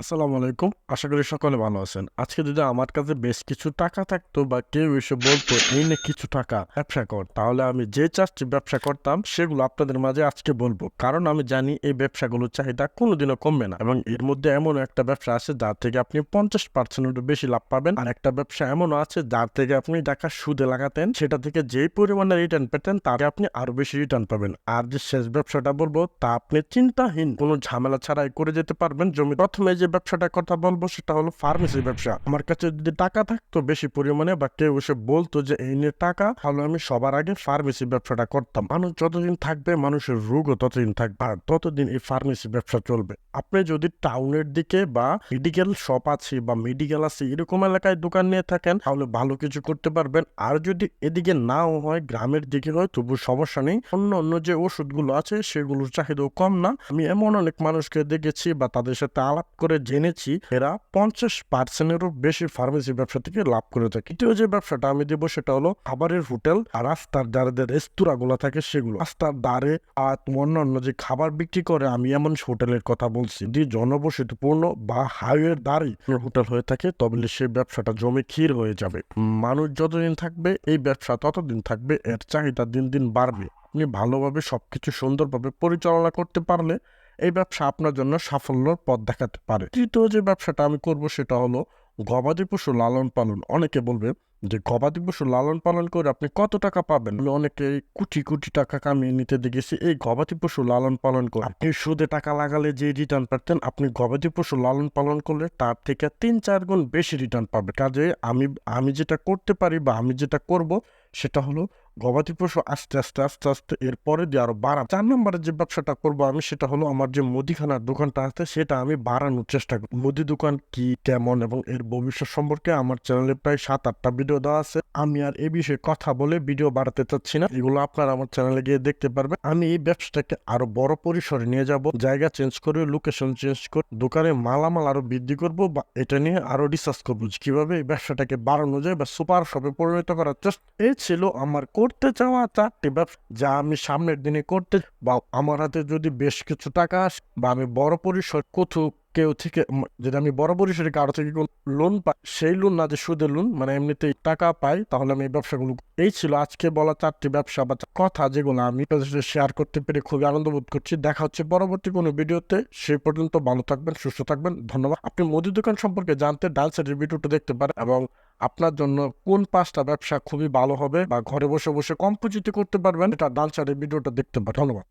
আসসালামু আলাইকুম। আশা করি সকলে ভালো আছেন। আজকে যদি আমার কাছে বেশ কিছু টাকা থাকতো বা কেউ এসে বলতো, এই নে কিছু টাকা, ব্যবসা কর। তাহলে আমি যে চারটি ব্যবসা করতাম, সেগুলো আপনাদের মাঝে আজকে বলব। কারণ আমি জানি এই ব্যবসাগুলোর চাহিদা কোনোদিনও কমবে না। এবং এর মধ্যে এমন একটা ব্যবসা আছে, যার থেকে আপনি পঞ্চাশ পার্সেন্টের বেশি লাভ পাবেন। আর একটা ব্যবসা এমনও আছে, যার থেকে আপনি টাকা সুদে লাগাতেন, সেটা থেকে যেই পরিমাণে রিটার্ন পেতেন তাকে আপনি আরও বেশি রিটার্ন পাবেন। আর যে শেষ ব্যবসাটা বলব, তা আপনি চিন্তাহীন কোনো ঝামেলা ছাড়াই করে যেতে পারবেন। জমি প্রথমে যে ব্যবসাটার কথা বলব সেটা হলো ফার্মেসি ব্যবসা। আমার কাছে যদি টাকা থাকতো বেশি পরিমাণে বা কেউ এসে বলতো যে, এই নিয়ে টাকা, তাহলে আমি সবার আগে ফার্মেসি ব্যবসাটা করতাম। মানুষ যতদিন থাকবে, মানুষের রোগও ততদিন থাকবে আর ততদিন এই ফার্মেসি ব্যবসা চলবে। আপনি যদি টাউনের দিকে বা মেডিকেল শপ আছে বা মেডিকেল আছে, এরকম এলাকায় দোকান নিয়ে থাকেন, তাহলে ভালো কিছু করতে পারবেন। আর যদি এদিকে নাও হয়, গ্রামের দিকে হয়, তবু সমস্যা নেই। অন্য অন্য যে ওষুধগুলো আছে, সেগুলোর চাহিদাও কম না। আমি এমন অনেক মানুষকে দেখেছি বা তাদের সাথে আলাপ করে জেনেছি এরা পঞ্চাশ পার্সেন্টেরও বেশি ফার্মেসি ব্যবসা থেকে লাভ করে থাকে। দ্বিতীয় যে ব্যবসাটা আমি দেবো সেটা হলো খাবারের হোটেল আর রাস্তার দ্বারে রেস্তোরাঁ গুলো থাকে সেগুলো। রাস্তার দ্বারে আর অন্যান্য যে খাবার বিক্রি করে, আমি এমন হোটেলের কথা বলছি যদি জনবসতিপূর্ণ বা হাইওয়ের দ্বারে হোটেল হয়ে থাকে, তবে সেই ব্যবসাটা জমে ক্ষীর হয়ে যাবে। মানুষ যতদিন থাকবে, এই ব্যবসা ততদিন থাকবে, এর চাহিদা দিন দিন বাড়বে। আপনি ভালোভাবে সবকিছু সুন্দরভাবে পরিচালনা করতে পারলে এই ব্যবসা আপনার জন্য সাফল্যর পথ দেখাতে পারে। তৃতীয় যে ব্যবসাটা আমি করব সেটা হলো গবাদি পশু লালন পালন। অনেকে বলবে যে গবাদি পশু লালন পালন করে আপনি কত টাকা পাবেন? আমি অনেকে কোটি কোটি টাকা কামিয়ে নিতে দেখেছি, এই গবাদি পশু লালন পালন করে। আপনি সুদে টাকা লাগালে যে রিটার্ন পাচ্ছেন আপনি গবাদি পশু লালন পালন করলে তার থেকে তিন, চার গুণ বেশি রিটার্ন পাবে। কাজে আমি আমি যেটা করতে পারি বা আমি যেটা করব সেটা হলো গবাদি পশু আস্তে আস্তে আস্তে আস্তে এরপরে দিয়ে আরও বাড়া চার নম্বরে যে ব্যবসাটা করব আমি সেটা হলো আমার যে মুদিখানার দোকানটা আছে সেটা আমি বাড়ানোর চেষ্টা করি। মুদি দোকান কি, কেমন এবং এর ভবিষ্যৎ সম্পর্কে আমার চ্যানেলে প্রায় সাত, আটটা ভিডিও দেওয়া আছে। আমি আর এ বিষয়ে কথা বলে ভিডিও বাড়াতে চাচ্ছি না। এগুলো আপনারা আমার চ্যানেলে গিয়ে দেখতে পারবেন। আমি এই ব্যবসাটাকে আরও বড় পরিসরে নিয়ে যাব। জায়গা চেঞ্জ করে, লোকেশন চেঞ্জ করে, দোকানে মালামাল আরও বৃদ্ধি করব বা এটা নিয়ে আরও রিসার্চ করব কীভাবে এই ব্যবসাটাকে বাড়ানো যায় বা সুপার শপে পরিণত করার চেষ্টা। এই ছিল আমার করতে চাওয়া চারটি ব্যবসা যা আমি সামনের দিনে করতে বা আমার হাতে যদি বেশ কিছু টাকা আসে বা আমি বড় পরিসর কোথাও কেউ থেকে যদি আমি বড় পরিসরে কারও থেকে লোন পাই, সেই লোন না যে সুদের লোন মানে এমনিতেই টাকা পাই, তাহলে আমি এই ব্যবসাগুলো এই ছিল আজকে বলা চারটি ব্যবসা বা কথা যেগুলো আমি শেয়ার করতে পেরে খুবই আনন্দ বোধ করছি। দেখা হচ্ছে পরবর্তী কোনো ভিডিওতে। সেই পর্যন্ত ভালো থাকবেন, সুস্থ থাকবেন। ধন্যবাদ। আপনি মুদি দোকান সম্পর্কে জানতে ডাল সাইডের ভিডিওটা দেখতে পারেন এবং আপনার জন্য কোন পাঁচটা ব্যবসা খুবই ভালো হবে বা ঘরে বসে বসে কম পুঁজিতে করতে পারবেন, এটা ডাল সাইডের ভিডিওটা দেখতে পারেন। ধন্যবাদ।